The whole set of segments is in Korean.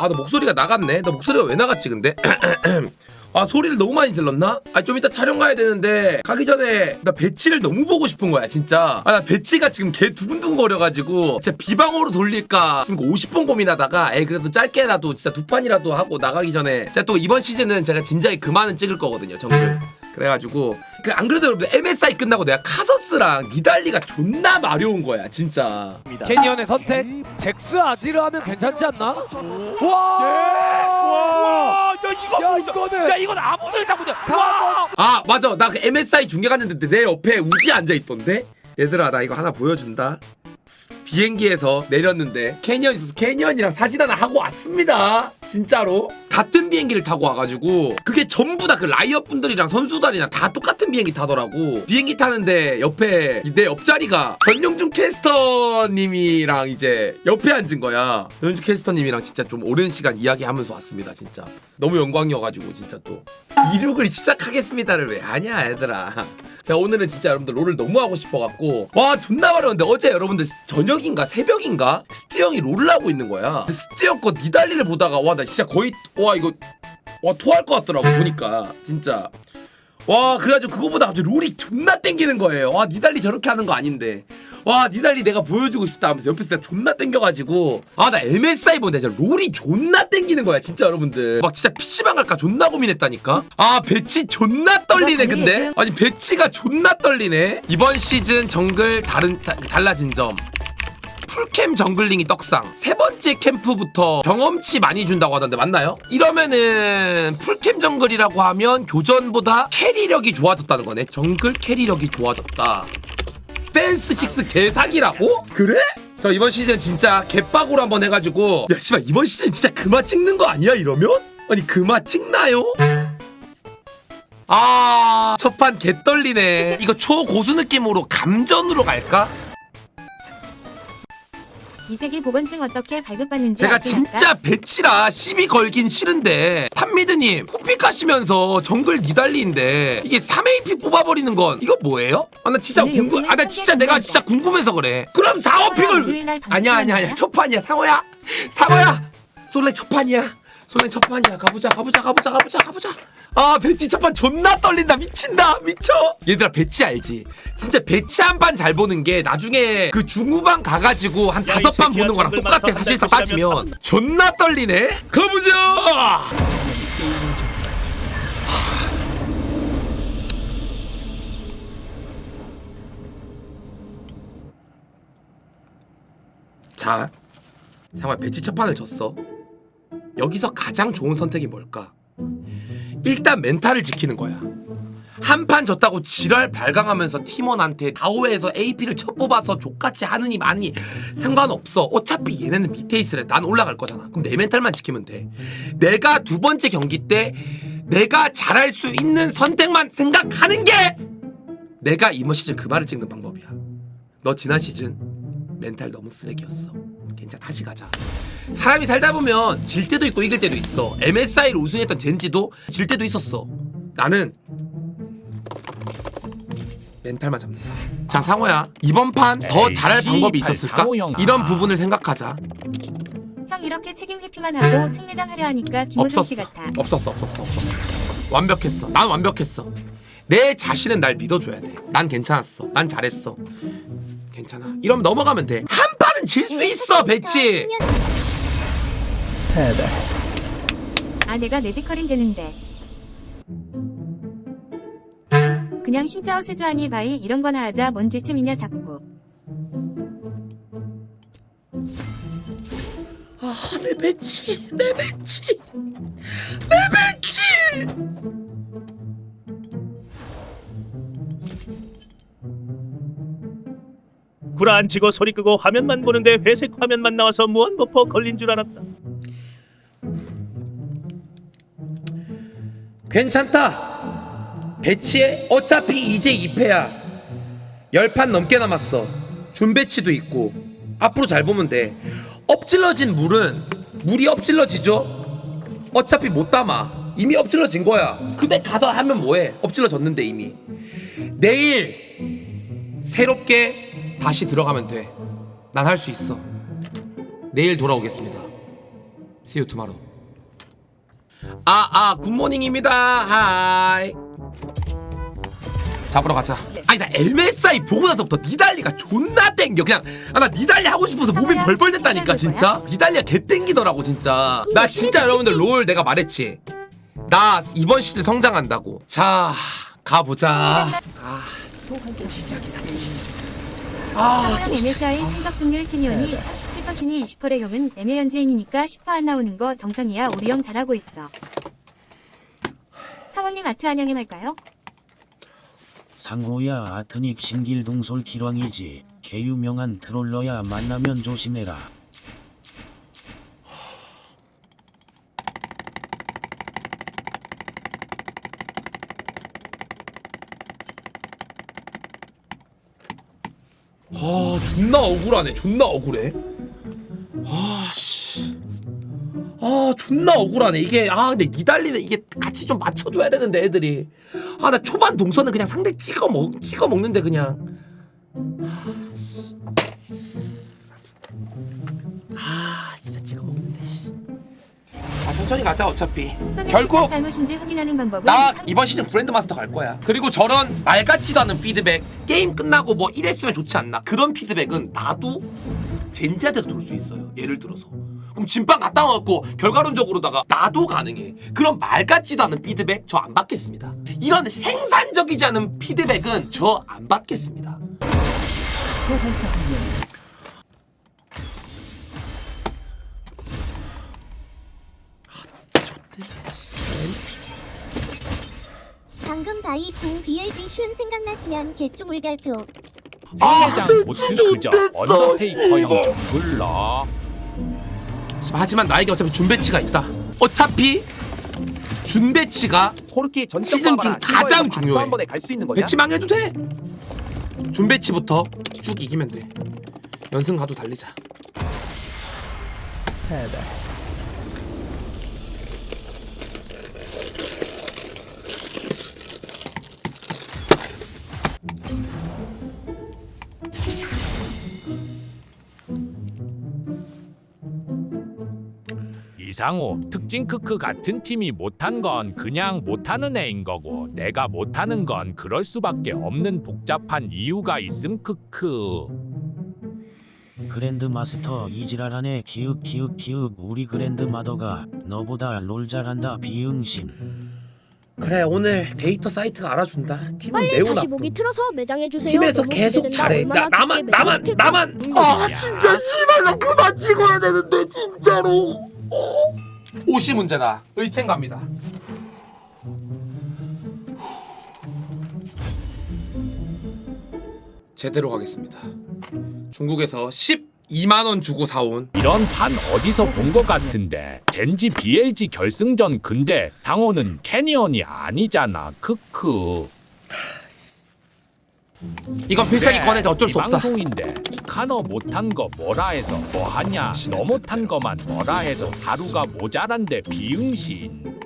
아 나 목소리가 나갔네. 나 목소리가 왜 나갔지 근데? 아 소리를 너무 많이 질렀나? 아 좀 이따 촬영 가야 되는데 가기 전에 나 배치를 너무 보고 싶은 거야 진짜. 아 나 배치가 지금 개 두근두근 거려가지고 진짜 비방으로 돌릴까. 지금 50번 고민하다가 에 그래도 짧게라도 진짜 두 판이라도 하고 나가기 전에. 제가 또 이번 시즌은 제가 진작에 그만은 찍을 거거든요 정글. 그래가지고 그 안 그래도 여러분들 MSI 끝나고 내가 카서스랑 니달리가 존나 마려운 거야 진짜 캐니언의 선택 잭스 아지르 하면 괜찮지 않나? 와! 와, 야 이거 야 보자. 이거는 야 이건 아무도 예상 못해. 가- 와, 아 맞아 나 그 MSI 중계 갔는데 내 옆에 우지 앉아 있던데 얘들아 나 이거 하나 보여준다 비행기에서 내렸는데 캐니언 있어서 캐니언이랑 사진 하나 하고 왔습니다. 진짜로? 같은 비행기를 타고 와가지고 그게 전부 다 그 라이엇 분들이랑 선수들이랑 다 똑같은 비행기 타더라고. 비행기 타는데 옆에 내 옆자리가 전용준 캐스터님이랑 이제 옆에 앉은 거야. 전용준 캐스터님이랑 진짜 좀 오랜 시간 이야기하면서 왔습니다 진짜. 너무 영광이어가지고 진짜 또. 이륙을 시작하겠습니다를 왜 하냐 얘들아. 제가 오늘은 진짜 여러분들 롤을 너무 하고 싶어갖고. 와 존나 마려운데. 어제 여러분들 저녁인가 새벽인가? 스트 형이 롤을 하고 있는 거야. 스트 형거 니달리를 보다가 와 나 진짜 거의 와 이거 와 토할 것 같더라고 보니까. 진짜. 와 그래가지고 그거보다 갑자기 롤이 존나 땡기는 거예요. 와 니달리 저렇게 하는 거 아닌데. 와 니달리 내가 보여주고 싶다 하면서 옆에서 내가 존나 땡겨가지고. 아 나 MSI 보는데? 진짜 롤이 존나 땡기는 거야 진짜 여러분들. 막 진짜 PC방 갈까 존나 고민했다니까? 아 배치 존나 떨리네 근데? 아니 배치가 존나 떨리네? 이번 시즌 정글 다른 다- 달라진 점 풀캠 정글링이 떡상 세 번째 캠프부터 경험치 많이 준다고 하던데 맞나요? 이러면은 풀캠 정글이라고 하면 교전보다 캐리력이 좋아졌다는 거네 정글 캐리력이 좋아졌다 펜스 식스 개사기라고? 그래? 저 이번 시즌 진짜 개빡으로 한번 해가지고 야 씨발 이번 시즌 진짜 그마 찍는 거 아니야 이러면? 아니 그마 찍나요? 아 첫판 개떨리네 이거 초고수 느낌으로 감전으로 갈까? 이세기 보건증 어떻게 발급받는지 제가 갈까? 진짜 배치라 시비 걸긴 싫은데 탐미드님 푸픽 가시면서 정글 니달리인데 이게 3AP 뽑아버리는 건 이거 뭐예요? 아 나 진짜 오늘 궁금 아나 진짜 내가 성격 진짜 궁금해서 그래. 그럼 상호야, 4어픽을 일요일 날 방송 아니야 아니야 아니야. 아니야? 첫 판이야 상호야. 상호야. 솔랭 첫 판이야 솔랭 첫 판이야. 가보자 가보자 가보자 가보자 가보자. 아 배치 첫 판 존나 떨린다. 미친다. 미쳐. 얘들아 배치 알지? 진짜 배치 한 판 잘 보는 게 나중에 그 중후반 가가지고 한 다섯 판 보는 거랑 똑같아. 사실상 따지면. 존나 떨리네. 가보자. 자 상호야 배치 첫 판을 졌어 여기서 가장 좋은 선택이 뭘까? 일단 멘탈을 지키는 거야. 한 판 졌다고 지랄 발광하면서 팀원한테 다오에서 AP를 첫 뽑아서 족같이 하느니 마느니 상관없어. 어차피 얘네는 밑에 있으래. 난 올라갈 거잖아. 그럼 내 멘탈만 지키면 돼. 내가 두 번째 경기 때 내가 잘할 수 있는 선택만 생각하는 게 내가 이번 시즌 그 말을 찍는 방법이야. 너 지난 시즌 멘탈 너무 쓰레기였어. 괜찮아. 다시 가자 사람이 살다 보면 질 때도 있고 이길 때도 있어. MSI를 우승했던 젠지도 질 때도 있었어. 나는 멘탈만 잡는다. 자 상호야 이번 판 더 잘할 방법이 있었을까? 이런 아. 부분을 생각하자. 형 이렇게 책임 회피만 하고 승리장 하려 하니까 김호준 씨 없었어. 같아. 없었어 없었어 없었어. 완벽했어. 난 완벽했어. 내 자신은 날 믿어줘야 돼 난 괜찮았어. 난 잘했어. 괜찮아. 이러면 넘어가면 돼 한 판은 질 수 있어 배치 아 내가 매지컬인 되는데. 그냥 신짜오 세주하니 바이 이런 거나 하자 뭔 지침이냐 자꾸. 내 배치 내 배치 내 배치 구라 안 치고 소리 끄고 화면만 보는데 회색 화면만 나와서 무한 버퍼 걸린 줄 알았다. 괜찮다. 배치에 어차피 이제 2패야. 열판 넘게 남았어. 준배치도 있고. 앞으로 잘 보면 돼. 엎질러진 물은 물이 엎질러지죠? 어차피 못 담아. 이미 엎질러진 거야. 그때 가서 하면 뭐해? 엎질러졌는데 이미. 내일 새롭게 다시 들어가면 돼 난 할 수 있어. 내일 돌아오겠습니다. See you tomorrow. 아, 아, 굿모닝입니다. 하이. 잡으러 가자. 아니, 나 MSI 보고 나서부터 니달리가 존나 땡겨. 그냥, 아, 나 니달리 하고 싶어서 몸이 벌벌 됐다니까, 진짜. 니달리가 개 땡기더라고, 진짜. 나 진짜 여러분들 롤 내가 말했지. 나 이번 시즌 성장한다고. 자, 가보자. 아, 상호형 MSI 성적 중률 캐니언이 37%이 20%의 형은 애매연지인이니까 10%안 나오는 거 정상이야. 우리 형 잘하고 있어. 상원님 아트 안녕히 할까요? 상호야 아트닉 신길동솔 기왕이지. 개유명한 트롤러야 만나면 조심해라. 아 존나 억울하네 존나 억울해 아 존나 억울하네. 이게 아 근데 니달리는 이게 같이 좀 맞춰줘야 되는데 애들이. 아 나 초반 동선은 그냥 상대 찍어 먹 찍어 먹는데 그냥. 아 진짜 찍어 먹는데 씨 아 천천히 가자 어차피. 결국 잘못인지 확인하는 방법은 나 상- 이번 시즌 브랜드 마스터 갈 거야. 그리고 저런 말 같지도 않은 피드백 게임 끝나고 뭐 이랬으면 좋지 않나. 그런 피드백은 나도 젠지한테도 들을 수 있어요. 예를 들어서 그럼 진빵 갖다 놓고 결과론적으로다가 나도 가능해. 그런 말 같지도 않은 피드백 저 안 받겠습니다. 이런 생산적이지 않은 피드백은 저 안 받겠습니다. 방금 바이 공 BLG 슌 생각났으면 개쭈물 갈표. 아, 그저 못됐어. 언더테이커형 정글러 하지만 나에게 어차피 준배치가 있다. 어차피 준배치가 코르키 전적 시즌 중 가장 중요해. 한 번에 갈 수 있는 거냐? 배치 망해도 돼. 준배치부터 쭉 이기면 돼. 연승 가도 달리자. 이상호 특징 크크 같은 팀이 못한 건 그냥 못하는 애인 거고 내가 못하는 건 그럴 수밖에 없는 복잡한 이유가 있음 크크 그랜드마스터 이지랄하네 기윽 기윽 기윽 우리 그랜드마더가 너보다 롤 잘한다 비응신 그래 오늘 데이터 사이트가 알아준다. 팀은 빨리 매우 다시 나쁘. 보기 틀어서 매장해 주세요. 팀에서 너무 계속 기대된다. 잘해. 나 얼마나 나만 나만 매장시킬까? 나만. 아 진짜 씨발 나 그만 찍어야 되는데 진짜로. 어? 옷이 문제다. 의첸 갑니다. 제대로 가겠습니다. 중국에서 12만 원 주고 사온 이런 판 어디서 본거 같은데 젠지 BLG 결승전 근데 상호는 캐니언이 아니잖아 크크 이건 필살기 꺼내자 어쩔 수 이 없다. 방송인데 스카너 못한 거 뭐라 해서 뭐 하냐 너 못한 거만 뭐라 해서 하루가 모자란데 비응신.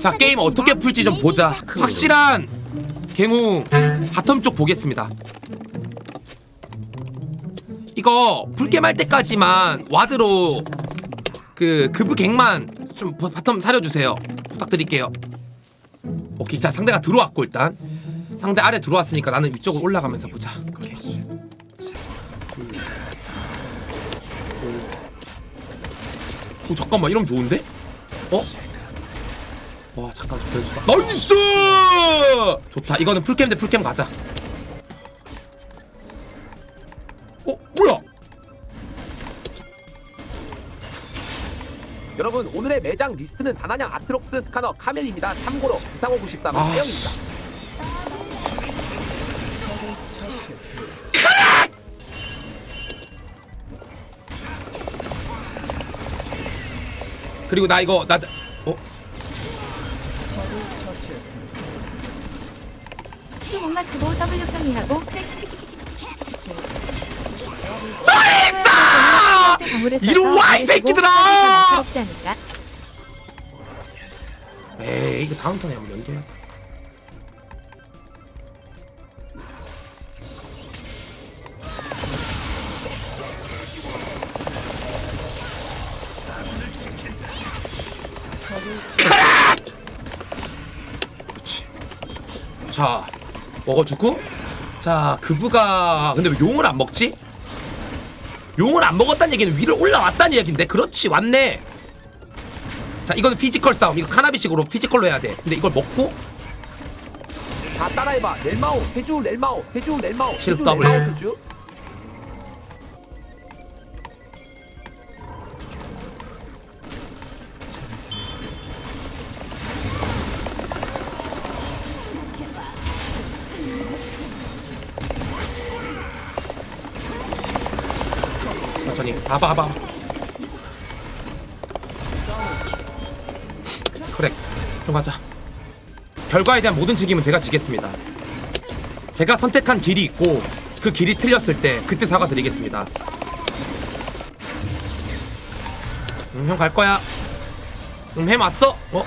자 게임 어떻게 풀지 좀 보자. 확실한 갱우 바텀 쪽 보겠습니다. 이거 풀게임 할 때까지만 와드로 그 급브 갱만 좀 바- 바텀 사려주세요. 부탁드릴게요. 오케이 자 상대가 들어왔고 일단 상대 아래 들어왔으니까 나는 위쪽으로 올라가면서 보자 오케이. 오 잠깐만 이러면 좋은데? 어? 와 잠깐 좀 변수다 나이스 좋다 이거는 풀캠 대 풀캠 가자 어 뭐야 여러분 오늘의 매장 리스트는 다나냥 아트록스 스카너 카멜입니다. 참고로 이상호 94만 아 태영입니다. 그리고 나 이거 나 어? 치료 못 맞추고 W 평이하고 나이스! 이리 와, 이 새끼들아! 부럽지 않을까? 에이 이거 다음 턴에 한번 연계해 먹어주고? 자 그부가 근데 왜 용을 안 먹지? 용을 안 먹었다는 얘기는 위로 올라왔다는 얘기인데? 그렇지 왔네. 자 이거는 피지컬 싸움. 이거 카나비식으로 피지컬로 해야 돼. 근데 이걸 먹고? 다 따라해봐. 렐마오 해주 렐마오 해주 렐마오 칠 해주 더블. 렐마오 해주 봐봐 봐봐. 그래 좀 하자. 결과에 대한 모든 책임은 제가 지겠습니다. 제가 선택한 길이 있고 그 길이 틀렸을 때 그때 사과드리겠습니다. 응, 형갈 거야. 응, 햄 왔어? 어?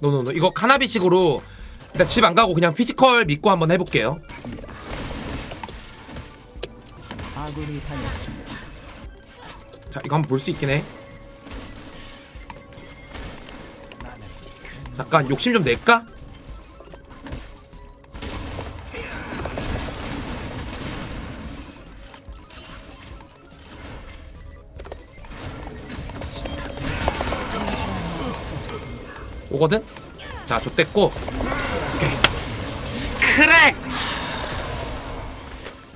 노노노 이거 카나비식으로 일단 집 안 가고 그냥 피지컬 믿고 한번 해볼게요. 자 이거 한번 볼 수 있긴 해. 잠깐 욕심 좀 낼까? 오거든? 자, 좆됐고. 오케이. 크랙!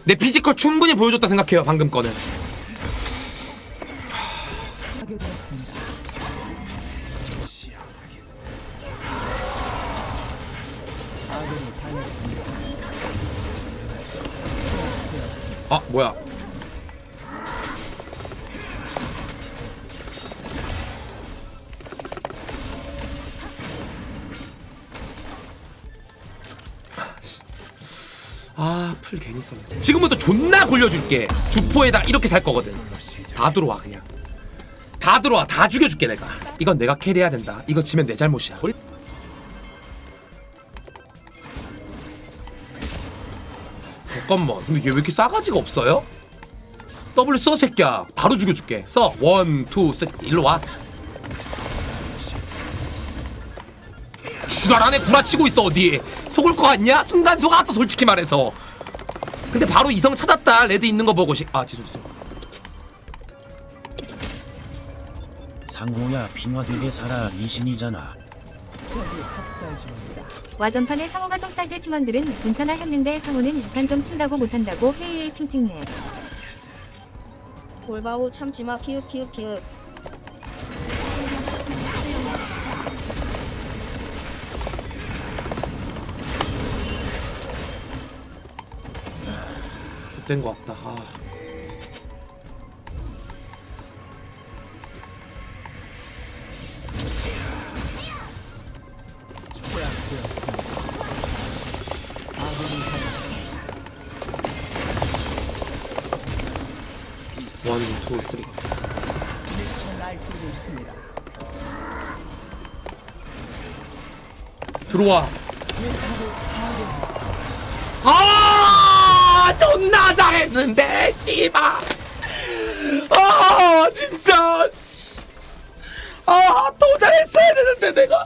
내 피지컬 충분히 보여줬다 생각해요, 방금 거는. 아, 풀 괜히 썼네. 지금부터 존나 굴려줄게. 주포에다 이렇게 살 거거든. 다 들어와, 그냥. 다 들어와. 다 죽여줄게, 내가. 이건 내가 캐리해야 된다. 이거 지면 내 잘못이야. 잠깐만. 근데 얘 왜 이렇게 싸가지가 없어요? W 써, 새끼야. 바로 죽여줄게. 써. 원, 투, 쓰리. 일로 와. 안에 구라치고 있어 어디 속을 거 같냐? 순간 속았어 솔직히 말해서 근데 바로 이성 찾았다. 레드 있는 거 보고 시... 아 지졌어 상호야 빙화되게 살아 리신이잖아. 와전판에 상호가 똥쌀 때 팀원들은 괜찮아 했는데 상호는 단점 친다고 못한다고 회의에 핑 찍네. 돌바오 참지마 키읔 키읔 키읔 된거 같다 아. 들어와. 아, 존나 잘했는데, 씨발. 아, 진짜. 아, 더 잘했어야 되는데 내가.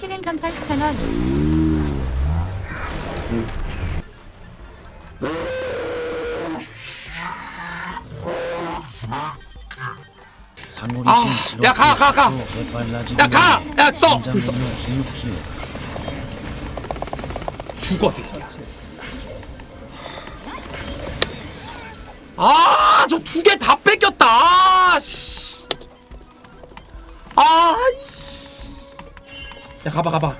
키는 전판 스타너 야, 가, 가, 가. 야, 가! 야, 써! 죽어 새끼야. 아, 저 두 개 다 뺏겼다. 아, 씨. 아, 이씨. 야, 가봐, 가봐.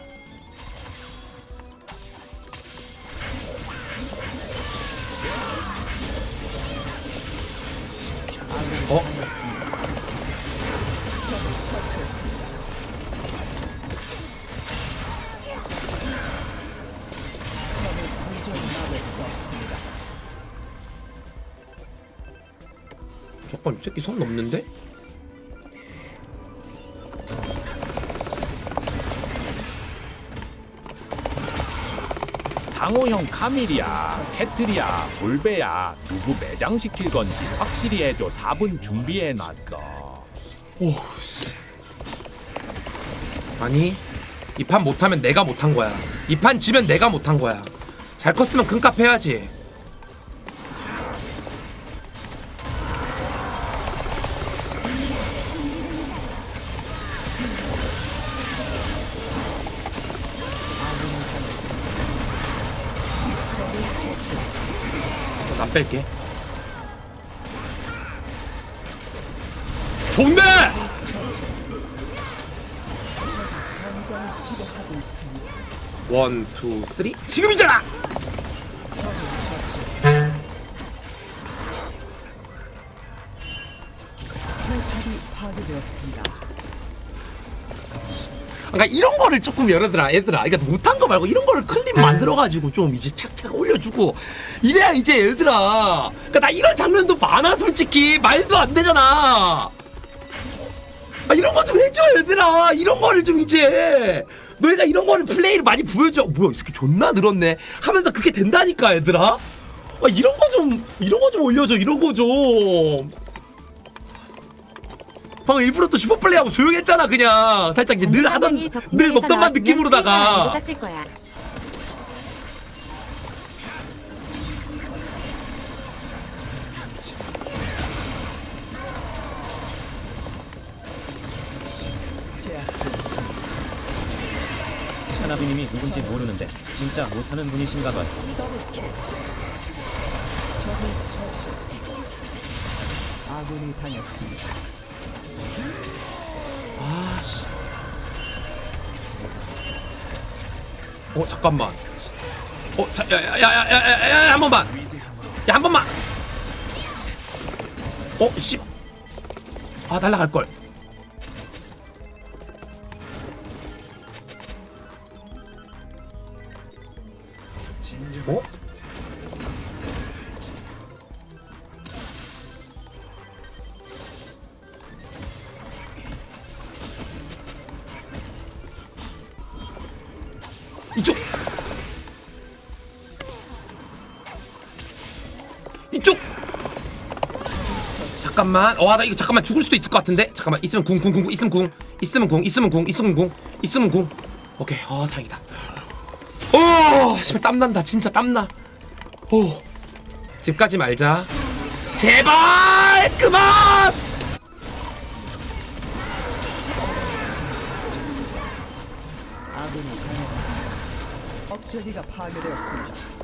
상호형 카밀이야 캐틀이야 볼베야. 누구 매장시킬 건지 확실히 해줘. 4분 준비해놨어. 아니 이 판 못하면 내가 못한 거야. 이 판 지면 내가 못한 거야. 잘 컸으면 금값 해야지 뺄게 좋네! 원, 투, 쓰리 지금이잖아! 그러니까 이런 거를 조금 여러들아 얘들아 그러니까 못한 거 말고 이런 거를 클립 만들어가지고 좀 이제 착착 올려주고 이래야 이제 얘들아. 그러니까 나 이런 장면도 많아 솔직히. 말도 안 되잖아. 아 이런 거 좀 해줘 얘들아. 이런 거를 좀 이제. 너희가 이런 거를 플레이를 많이 보여줘. 뭐야 이 새끼 존나 늘었네. 하면서 그게 된다니까 얘들아. 아 이런 거 좀 이런 거 좀 올려줘 이런 거좀. 방금 일부러 또 슈퍼플레이하고 조용했잖아 그냥. 살짝 이제 늘 하던 늘 먹던만 느낌으로다가 모르는데. 진짜 못하는 분이신가 봐요. 아씨. 어 잠깐만. 어자야야야야야야 한 번만. 야 한 번만. 어 씨 아 날라갈 걸 이쪽. 이쪽. 잠깐만. 어나 이거 잠깐만 죽을 수도 있을 것 같은데? 잠깐만. 있으면 궁궁 궁. 있으면 궁. 있으면 궁 있으면 궁 있으면 궁 있으면 궁. 오케이. 어 다행이다. 오 씨발 땀난다. 진짜 땀나. 오. 집까지 말자. 제발! 그만 아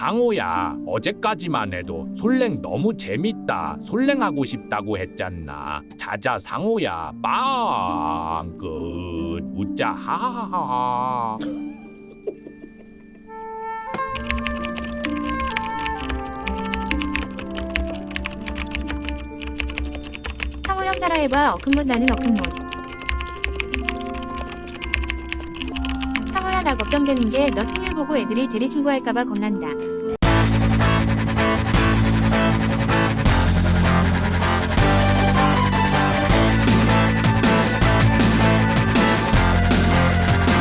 상호야 어제까지만 해도 솔랭 너무 재밌다 솔랭하고 싶다고 했잖아. 자자 상호야 빵끝. 웃자 하하하하. 상호형 따라해봐. 어큰못 나는 어큰못. 나 걱정되는 게너 승률 보고 애들이 대리 신고할까봐 겁난다.